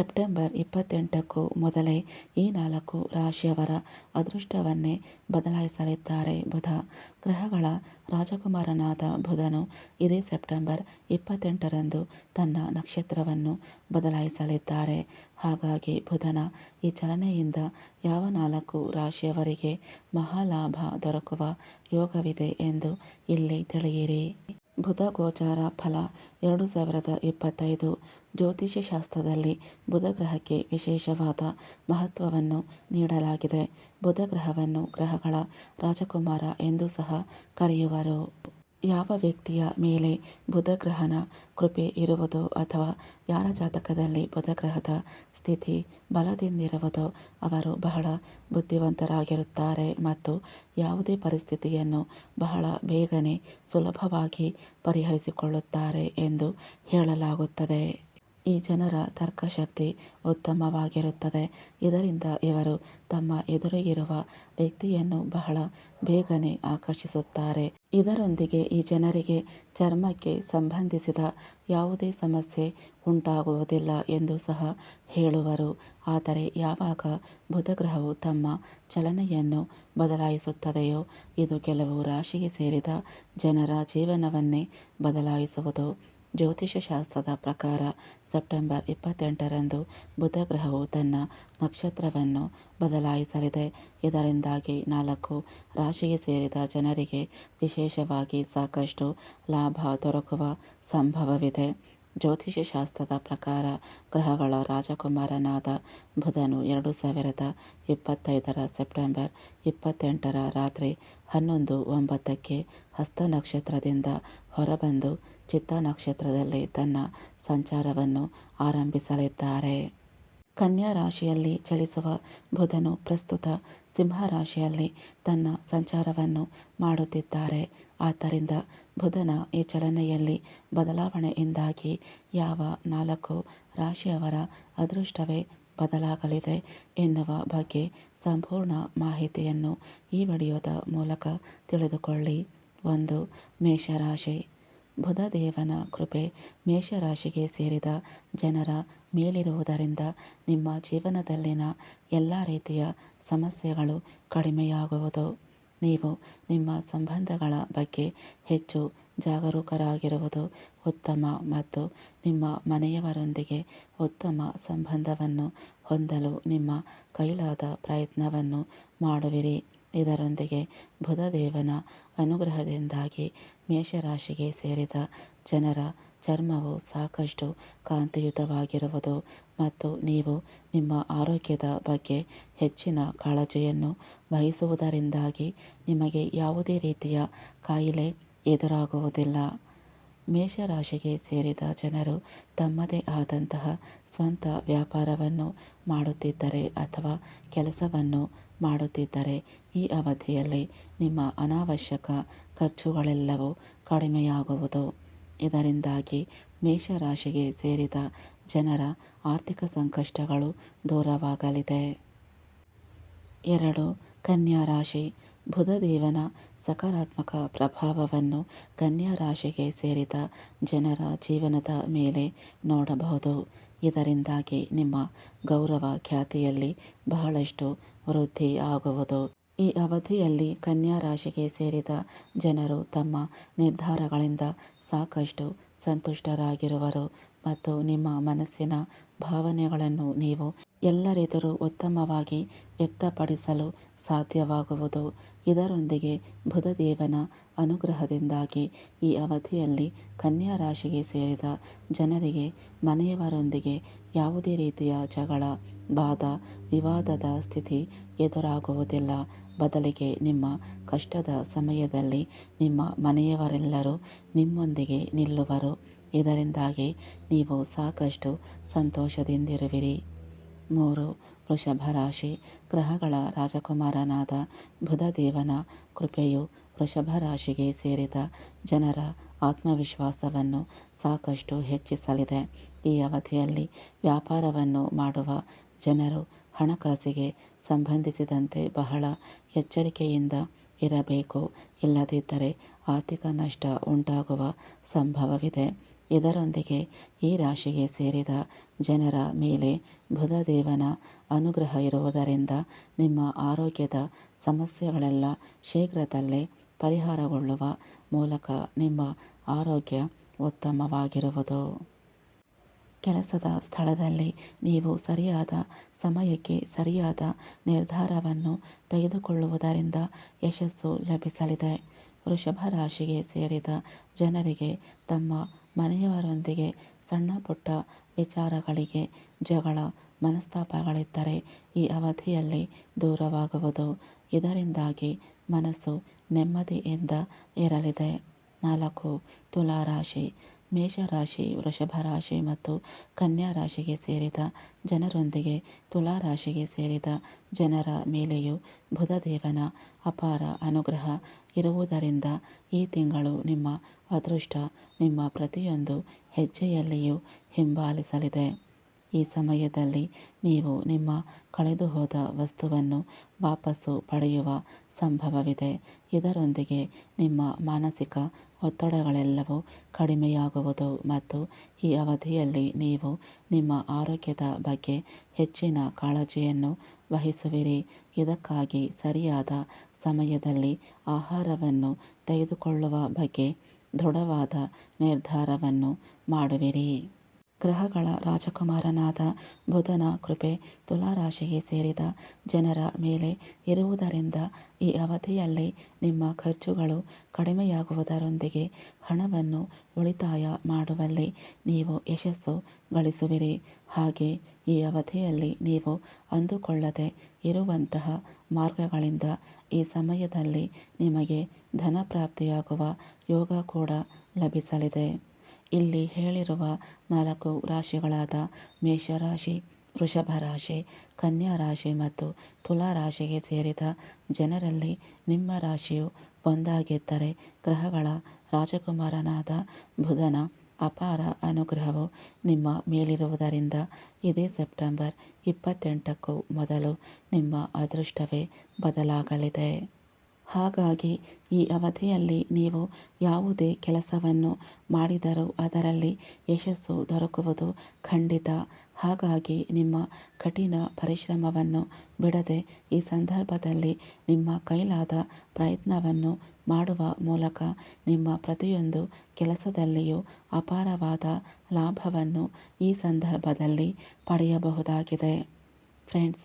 September ಇಪ್ಪತ್ತೆಂಟಕ್ಕೂ ಮೊದಲೇ ಈ ನಾಲ್ಕು ರಾಶಿಯವರ ಅದೃಷ್ಟವನ್ನೇ ಬದಲಾಯಿಸಲಿದ್ದಾರೆ ಬುಧ. ಗ್ರಹಗಳ ರಾಜಕುಮಾರನಾದ ಬುಧನು ಇದೇ ಸೆಪ್ಟೆಂಬರ್ ಇಪ್ಪತ್ತೆಂಟರಂದು ತನ್ನ ನಕ್ಷತ್ರವನ್ನು ಬದಲಾಯಿಸಲಿದ್ದಾರೆ. ಹಾಗಾಗಿ ಬುಧನ ಈ ಚಲನೆಯಿಂದ ಯಾವ ನಾಲ್ಕು ರಾಶಿಯವರಿಗೆ ಮಹಾಲಾಭ ದೊರಕುವ ಯೋಗವಿದೆ ಎಂದು ಇಲ್ಲಿ ತಿಳಿಯಿರಿ. ಬುಧ ಗೋಚಾರ ಫಲ ಎರಡು ಸಾವಿರದ ಇಪ್ಪತ್ತೈದು ಜ್ಯೋತಿಷ್ಯ ಶಾಸ್ತ್ರದಲ್ಲಿ ಬುಧ ಗ್ರಹಕ್ಕೆ ವಿಶೇಷವಾದ ಮಹತ್ವವನ್ನು ನೀಡಲಾಗಿದೆ. ಬುಧ ಗ್ರಹವನ್ನು ಗ್ರಹಗಳ ರಾಜಕುಮಾರ ಎಂದು ಸಹ ಕರೆಯುವರು. ಯಾವ ವ್ಯಕ್ತಿಯ ಮೇಲೆ ಬುಧಗ್ರಹನ ಕೃಪೆ ಇರುವುದೋ ಅಥವಾ ಯಾರ ಜಾತಕದಲ್ಲಿ ಬುಧಗ್ರಹದ ಸ್ಥಿತಿ ಬಲದಿಂದಿರುವುದೋ ಅವರು ಬಹಳ ಬುದ್ಧಿವಂತರಾಗಿರುತ್ತಾರೆ ಮತ್ತು ಯಾವುದೇ ಪರಿಸ್ಥಿತಿಯನ್ನು ಬಹಳ ಬೇಗನೆ ಸುಲಭವಾಗಿ ಪರಿಹರಿಸಿಕೊಳ್ಳುತ್ತಾರೆ ಎಂದು ಹೇಳಲಾಗುತ್ತದೆ. ಈ ಜನರ ತರ್ಕಶಕ್ತಿ ಉತ್ತಮವಾಗಿರುತ್ತದೆ. ಇದರಿಂದ ಇವರು ತಮ್ಮ ಎದುರಿಗಿರುವ ವ್ಯಕ್ತಿಯನ್ನು ಬಹಳ ಬೇಗನೆ ಆಕರ್ಷಿಸುತ್ತಾರೆ. ಇದರೊಂದಿಗೆ ಈ ಜನರಿಗೆ ಚರ್ಮಕ್ಕೆ ಸಂಬಂಧಿಸಿದ ಯಾವುದೇ ಸಮಸ್ಯೆ ಉಂಟಾಗುವುದಿಲ್ಲ ಎಂದು ಸಹ ಹೇಳುವರು. ಆದರೆ ಯಾವಾಗ ಬುಧಗ್ರಹವು ತಮ್ಮ ಚಲನೆಯನ್ನು ಬದಲಾಯಿಸುತ್ತದೆಯೋ, ಇದು ಕೆಲವು ರಾಶಿಗೆ ಸೇರಿದ ಜನರ ಜೀವನವನ್ನೇ ಬದಲಾಯಿಸುವುದು. ಜ್ಯೋತಿಷ್ಯ ಶಾಸ್ತ್ರದ ಪ್ರಕಾರ ಸೆಪ್ಟೆಂಬರ್ ಇಪ್ಪತ್ತೆಂಟರಂದು ಬುಧ ಗ್ರಹವು ತನ್ನ ನಕ್ಷತ್ರವನ್ನು ಬದಲಾಯಿಸಲಿದೆ. ಇದರಿಂದಾಗಿ ನಾಲ್ಕು ರಾಶಿಗೆ ಸೇರಿದ ಜನರಿಗೆ ವಿಶೇಷವಾಗಿ ಸಾಕಷ್ಟು ಲಾಭ ದೊರಕುವ ಸಂಭವವಿದೆ. ಜ್ಯೋತಿಷ್ಯ ಶಾಸ್ತ್ರದ ಪ್ರಕಾರ ಗ್ರಹಗಳ ರಾಜಕುಮಾರನಾದ ಬುಧನು ಎರಡು ಸಾವಿರದ ಇಪ್ಪತ್ತೈದರ ಸೆಪ್ಟೆಂಬರ್ ಇಪ್ಪತ್ತೆಂಟರ ರಾತ್ರಿ ಹನ್ನೊಂದು ಒಂಬತ್ತಕ್ಕೆ ಹಸ್ತ ನಕ್ಷತ್ರದಿಂದ ಹೊರಬಂದು ಚಿತ್ತ ನಕ್ಷತ್ರದಲ್ಲಿ ತನ್ನ ಸಂಚಾರವನ್ನು ಆರಂಭಿಸಲಿದ್ದಾರೆ. ಕನ್ಯಾ ರಾಶಿಯಲ್ಲಿ ಚಲಿಸುವ ಬುಧನು ಪ್ರಸ್ತುತ ಸಿಂಹ ರಾಶಿಯಲ್ಲಿ ತನ್ನ ಸಂಚಾರವನ್ನು ಮಾಡುತ್ತಿದ್ದಾರೆ. ಆದ್ದರಿಂದ ಬುಧನ ಈ ಚಲನೆಯಲ್ಲಿ ಬದಲಾವಣೆಯಿಂದಾಗಿ ಯಾವ ನಾಲ್ಕು ರಾಶಿಯವರ ಅದೃಷ್ಟವೇ ಬದಲಾಗಲಿದೆ ಎನ್ನುವ ಬಗ್ಗೆ ಸಂಪೂರ್ಣ ಮಾಹಿತಿಯನ್ನು ಈ ವಿಡಿಯೋದ ಮೂಲಕ ತಿಳಿದುಕೊಳ್ಳಿ. ಒಂದು ಮೇಷರಾಶಿ. ಬುಧದೇವನ ಕೃಪೆ ಮೇಷರಾಶಿಗೆ ಸೇರಿದ ಜನರ ಮೇಲಿರುವುದರಿಂದ ನಿಮ್ಮ ಜೀವನದಲ್ಲಿನ ಎಲ್ಲ ರೀತಿಯ ಸಮಸ್ಯೆಗಳು ಕಡಿಮೆಯಾಗುವುದು. ನೀವು ನಿಮ್ಮ ಸಂಬಂಧಗಳ ಬಗ್ಗೆ ಹೆಚ್ಚು ಜಾಗರೂಕರಾಗಿರುವುದು ಉತ್ತಮ ಮತ್ತು ನಿಮ್ಮ ಮನೆಯವರೊಂದಿಗೆ ಉತ್ತಮ ಸಂಬಂಧವನ್ನು ಹೊಂದಲು ನಿಮ್ಮ ಕೈಲಾದ ಪ್ರಯತ್ನವನ್ನು ಮಾಡುವಿರಿ. ಇದರೊಂದಿಗೆ ಬುಧದೇವನ ಅನುಗ್ರಹದಿಂದಾಗಿ ಮೇಷರಾಶಿಗೆ ಸೇರಿದ ಜನರ ಚರ್ಮವು ಸಾಕಷ್ಟು ಕಾಂತಿಯುತವಾಗಿರುವುದು ಮತ್ತು ನೀವು ನಿಮ್ಮ ಆರೋಗ್ಯದ ಬಗ್ಗೆ ಹೆಚ್ಚಿನ ಕಾಳಜಿಯನ್ನು ವಹಿಸುವುದರಿಂದಾಗಿ ನಿಮಗೆ ಯಾವುದೇ ರೀತಿಯ ಕಾಯಿಲೆ ಎದುರಾಗುವುದಿಲ್ಲ. ಮೇಷರಾಶಿಗೆ ಸೇರಿದ ಜನರು ತಮ್ಮದೇ ಆದಂತಹ ಸ್ವಂತ ವ್ಯಾಪಾರವನ್ನು ಮಾಡುತ್ತಿದ್ದರೆ ಅಥವಾ ಕೆಲಸವನ್ನು ಮಾಡುತ್ತಿದ್ದರೆ ಈ ಅವಧಿಯಲ್ಲಿ ನಿಮ್ಮ ಅನಾವಶ್ಯಕ ಖರ್ಚುಗಳೆಲ್ಲವೂ ಕಡಿಮೆಯಾಗುವುದು. ಇದರಿಂದಾಗಿ ಮೇಷರಾಶಿಗೆ ಸೇರಿದ ಜನರ ಆರ್ಥಿಕ ಸಂಕಷ್ಟಗಳು ದೂರವಾಗಲಿದೆ. ಎರಡು, ಕನ್ಯಾ ರಾಶಿ. ಬುಧದೇವನ ಸಕಾರಾತ್ಮಕ ಪ್ರಭಾವವನ್ನು ಕನ್ಯಾ ರಾಶಿಗೆ ಸೇರಿದ ಜನರ ಜೀವನದ ಮೇಲೆ ನೋಡಬಹುದು. ಇದರಿಂದಾಗಿ ನಿಮ್ಮ ಗೌರವ ಖ್ಯಾತಿಯಲ್ಲಿ ಬಹಳಷ್ಟು ವೃದ್ಧಿ ಆಗುವುದು. ಈ ಅವಧಿಯಲ್ಲಿ ಕನ್ಯಾ ರಾಶಿಗೆ ಸೇರಿದ ಜನರು ತಮ್ಮ ನಿರ್ಧಾರಗಳಿಂದ ಸಾಕಷ್ಟು ಸಂತುಷ್ಟರಾಗಿರುವರು ಮತ್ತು ನಿಮ್ಮ ಮನಸ್ಸಿನ ಭಾವನೆಗಳನ್ನು ನೀವು ಎಲ್ಲರೆದುರು ಉತ್ತಮವಾಗಿ ವ್ಯಕ್ತಪಡಿಸಲು ಸಾಧ್ಯವಾಗುವುದು. ಇದರೊಂದಿಗೆ ಬುಧದೇವನ ಅನುಗ್ರಹದಿಂದಾಗಿ ಈ ಅವಧಿಯಲ್ಲಿ ಕನ್ಯಾ ರಾಶಿಗೆ ಸೇರಿದ ಜನರಿಗೆ, ಮನೆಯವರೊಂದಿಗೆ ಯಾವುದೇ ರೀತಿಯ ಜಗಳ, ವಾದ, ವಿವಾದದ ಸ್ಥಿತಿ ಎದುರಾಗುವುದಿಲ್ಲ. ಬದಲಿಗೆ ನಿಮ್ಮ ಕಷ್ಟದ ಸಮಯದಲ್ಲಿ ನಿಮ್ಮ ಮನೆಯವರೆಲ್ಲರೂ ನಿಮ್ಮೊಂದಿಗೆ ನಿಲ್ಲುವರು. ಇದರಿಂದಾಗಿ ನೀವು ಸಾಕಷ್ಟು ಸಂತೋಷದಿಂದಿರುವಿರಿ. ಮೂರು ವೃಷಭ ರಾಶಿ ಗ್ರಹಗಳ ರಾಜಕುಮಾರನಾದ ಬುಧದೇವನ ಕೃಪೆಯು ವೃಷಭ ರಾಶಿಗೆ ಸೇರಿದ ಜನರ ಆತ್ಮವಿಶ್ವಾಸವನ್ನು ಸಾಕಷ್ಟು ಹೆಚ್ಚಿಸಲಿದೆ. ಈ ಅವಧಿಯಲ್ಲಿ ವ್ಯಾಪಾರವನ್ನು ಮಾಡುವ ಜನರು ಹಣಕಾಸಿಗೆ ಸಂಬಂಧಿಸಿದಂತೆ ಬಹಳ ಎಚ್ಚರಿಕೆಯಿಂದ ಇರಬೇಕು. ಇಲ್ಲದಿದ್ದರೆ ಆರ್ಥಿಕ ನಷ್ಟ ಉಂಟಾಗುವ ಸಂಭವವಿದೆ. ಇದರೊಂದಿಗೆ ಈ ರಾಶಿಗೆ ಸೇರಿದ ಜನರ ಮೇಲೆ ಬುಧದೇವನ ಅನುಗ್ರಹ ಇರುವುದರಿಂದ ನಿಮ್ಮ ಆರೋಗ್ಯದ ಸಮಸ್ಯೆಗಳೆಲ್ಲ ಶೀಘ್ರದಲ್ಲೇ ಪರಿಹಾರಗೊಳ್ಳುವ ಮೂಲಕ ನಿಮ್ಮ ಆರೋಗ್ಯ ಉತ್ತಮವಾಗಿರುವುದು. ಕೆಲಸದ ಸ್ಥಳದಲ್ಲಿ ನೀವು ಸರಿಯಾದ ಸಮಯಕ್ಕೆ ಸರಿಯಾದ ನಿರ್ಧಾರವನ್ನು ತೆಗೆದುಕೊಳ್ಳುವುದರಿಂದ ಯಶಸ್ಸು ಲಭಿಸಲಿದೆ. ವೃಷಭ ರಾಶಿಗೆ ಸೇರಿದ ಜನರಿಗೆ ತಮ್ಮ ಮನೆಯವರೊಂದಿಗೆ ಸಣ್ಣ ಪುಟ್ಟ ವಿಚಾರಗಳಿಗೆ ಜಗಳ ಮನಸ್ತಾಪಗಳಿದ್ದರೆ ಈ ಅವಧಿಯಲ್ಲಿ ದೂರವಾಗುವುದು. ಇದರಿಂದಾಗಿ ಮನಸ್ಸು ನೆಮ್ಮದಿಯಿಂದ ಇರಲಿದೆ. ನಾಲ್ಕು, ತುಲಾರಾಶಿ. ಮೇಷರಾಶಿ ವೃಷಭ ರಾಶಿ ಮತ್ತು ಕನ್ಯಾ ರಾಶಿಗೆ ಸೇರಿದ ಜನರೊಂದಿಗೆ ತುಲಾ ರಾಶಿಗೆ ಸೇರಿದ ಜನರ ಮೇಲೆಯೂ ಬುಧದೇವನ ಅಪಾರ ಅನುಗ್ರಹ ಇರುವುದರಿಂದ ಈ ತಿಂಗಳು ನಿಮ್ಮ ಅದೃಷ್ಟ, ನಿಮ್ಮ ಪ್ರತಿಯೊಂದು ಹೆಜ್ಜೆಯಲ್ಲಿಯೂ ಹಿಂಬಾಲಿಸಲಿದೆ. ಈ ಸಮಯದಲ್ಲಿ ನೀವು ನಿಮ್ಮ ಕಳೆದುಹೋದ ವಸ್ತುವನ್ನು ವಾಪಸ್ಸು ಪಡೆಯುವ ಸಂಭವವಿದೆ. ಇದರೊಂದಿಗೆ ನಿಮ್ಮ ಮಾನಸಿಕ ಒತ್ತಡಗಳೆಲ್ಲವೂ ಕಡಿಮೆಯಾಗುವುದು ಮತ್ತು ಈ ಅವಧಿಯಲ್ಲಿ ನೀವು ನಿಮ್ಮ ಆರೋಗ್ಯದ ಬಗ್ಗೆ ಹೆಚ್ಚಿನ ಕಾಳಜಿಯನ್ನು ವಹಿಸುವಿರಿ. ಇದಕ್ಕಾಗಿ ಸರಿಯಾದ ಸಮಯದಲ್ಲಿ ಆಹಾರವನ್ನು ತೆಗೆದುಕೊಳ್ಳುವ ಬಗ್ಗೆ ದೃಢವಾದ ನಿರ್ಧಾರವನ್ನು ಮಾಡುವಿರಿ. ಗ್ರಹಗಳ ರಾಜಕುಮಾರನಾದ ಬುಧನ ಕೃಪೆ ತುಲಾರಾಶಿಗೆ ಸೇರಿದ ಜನರ ಮೇಲೆ ಇರುವುದರಿಂದ ಈ ಅವಧಿಯಲ್ಲಿ ನಿಮ್ಮ ಖರ್ಚುಗಳು ಕಡಿಮೆಯಾಗುವುದರೊಂದಿಗೆ ಹಣವನ್ನು ಉಳಿತಾಯ ಮಾಡುವಲ್ಲಿ ನೀವು ಯಶಸ್ಸು ಗಳಿಸುವಿರಿ. ಹಾಗೆ ಈ ಅವಧಿಯಲ್ಲಿ ನೀವು ಅಂದುಕೊಳ್ಳದೆ ಇರುವಂತಹ ಮಾರ್ಗಗಳಿಂದ ಈ ಸಮಯದಲ್ಲಿ ನಿಮಗೆ ಧನ ಪ್ರಾಪ್ತಿಯಾಗುವ ಯೋಗ ಕೂಡ ಲಭಿಸಲಿದೆ. ಇಲ್ಲಿ ಹೇಳಿರುವ ನಾಲ್ಕು ರಾಶಿಗಳಾದ ಮೇಷರಾಶಿ ವೃಷಭ ರಾಶಿ ಕನ್ಯಾ ರಾಶಿ ಮತ್ತು ತುಲಾ ರಾಶಿಗೆ ಸೇರಿದ ಜನರಲ್ಲಿ ನಿಮ್ಮ ರಾಶಿಯು ಒಂದಾಗಿದ್ದರೆ ಗ್ರಹಗಳ ರಾಜಕುಮಾರನಾದ ಬುಧನ ಅಪಾರ ಅನುಗ್ರಹವು ನಿಮ್ಮ ಮೇಲಿರುವುದರಿಂದ ಇದೇ ಸೆಪ್ಟೆಂಬರ್ ಇಪ್ಪತ್ತೆಂಟಕ್ಕೂ ಮೊದಲು ನಿಮ್ಮ ಅದೃಷ್ಟವೇ ಬದಲಾಗಲಿದೆ. ಹಾಗಾಗಿ ಈ ಅವಧಿಯಲ್ಲಿ ನೀವು ಯಾವುದೇ ಕೆಲಸವನ್ನು ಮಾಡಿದರೂ ಅದರಲ್ಲಿ ಯಶಸ್ಸು ದೊರಕುವುದು ಖಂಡಿತ. ಹಾಗಾಗಿ ನಿಮ್ಮ ಕಠಿಣ ಪರಿಶ್ರಮವನ್ನು ಬಿಡದೆ ಈ ಸಂದರ್ಭದಲ್ಲಿ ನಿಮ್ಮ ಕೈಲಾದ ಪ್ರಯತ್ನವನ್ನು ಮಾಡುವ ಮೂಲಕ ನಿಮ್ಮ ಪ್ರತಿಯೊಂದು ಕೆಲಸದಲ್ಲಿಯೂ ಅಪಾರವಾದ ಲಾಭವನ್ನು ಈ ಸಂದರ್ಭದಲ್ಲಿ ಪಡೆಯಬಹುದಾಗಿದೆ. ಫ್ರೆಂಡ್ಸ್